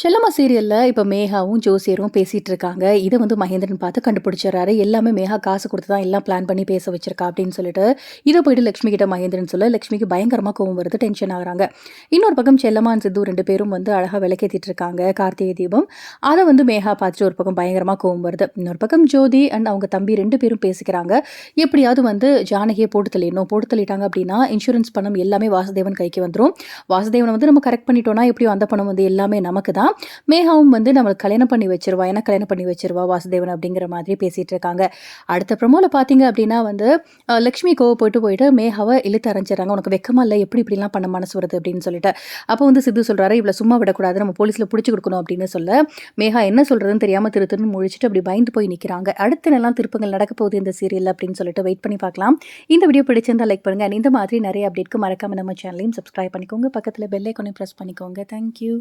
செல்லம்மா சீரியலில் இப்போ மேகாவும் ஜோசியரும் பேசிகிட்டு இருக்காங்க இதை வந்து மகேந்திரன் பார்த்து கண்டுபிடிச்சிடறாரு. எல்லாமே மேகா காசு கொடுத்து தான் எல்லாம் பிளான் பண்ணி பேச வச்சிருக்கா அப்படின்னு சொல்லிட்டு இதை போயிட்டு லக்ஷ்மி கிட்ட மகேந்திரன் சொல்ல லக்ஷ்மிக்கு பயங்கரமாக கோவம் வருது டென்ஷன் ஆகுறாங்க. இன்னொரு பக்கம் செல்லம்மா சித்து ரெண்டு பேரும் வந்து அழகாக விளக்கேற்றிட்டு இருக்காங்க கார்த்திகை தீபம். அதை வந்து மேகா பார்த்துட்டு ஒரு பக்கம் பயங்கரமாக கோவம் வருது. இன்னொரு பக்கம் ஜோதி அண்ட் அவங்க தம்பி ரெண்டு பேரும் பேசிக்கிறாங்க. எப்படியாவது வந்து ஜானகியை போட்டு தள்ளிடணும். போட்டு தள்ளிட்டாங்க அப்படின்னா இன்சூரன்ஸ் பணம் எல்லாமே வாசுதேவன் கைக்கு வந்துடும் வாசுதேவனை வந்து நம்ம கரெக்ட் பண்ணிட்டோம்னா எப்படியும் அந்த பணம் வந்து எல்லாமே நமக்கு தான் மேகாவும் வந்து நம்மளுக்கு கல்யாணம் பண்ணி வச்சிருவா என்ன கல்யாணம் பண்ணி வச்சிருவா வாசுதேவன் அப்படிங்கிற மாதிரி பேசிகிட்டு இருக்காங்க. அடுத்த ப்ரமோவில் பார்த்தீங்க அப்படின்னா வந்து லக்ஷ்மி கோவை போயிட்டு போயிட்டு மேகாவை இழுத்து அரைஞ்சிடறாங்க. உனக்கு வெக்கமா இல்லை? எப்படி இப்படிலாம் பண்ண மனசு வருது? அப்படின்னு சொல்லிட்டு. அப்போ வந்து சித்து சொல்கிறாரு இவ்வளோ சும்மா விடக்கூடாது. நம்ம போலீஸில் பிடிச்சி கொடுக்கணும் அப்படின்னு சொல்ல மேகா என்ன சொல்கிறதுன்னு தெரியாமல் திரு திருன்னு முழிச்சிட்டு அப்படி பயந்து போய் நிற்கிறாங்க அடுத்த நிலம் திருப்பங்கள் நடக்க போகுது இந்த சீரியல் அப்படின்னு சொல்லிட்டு வெயிட் பண்ணி பார்க்கலாம். இந்த வீடியோ பிடிச்சிருந்தா லைக் பண்ணுங்கள் இந்த மாதிரி நிறைய அப்டேட்க்கு மறக்காம நம்ம சேனலையும் சப்ஸ்கிரைப் பண்ணிக்கோங்க. பக்கத்தில் பெல்லைக்கொன்னே ப்ரெஸ் பண்ணிக்கோங்க. தேங்க்யூ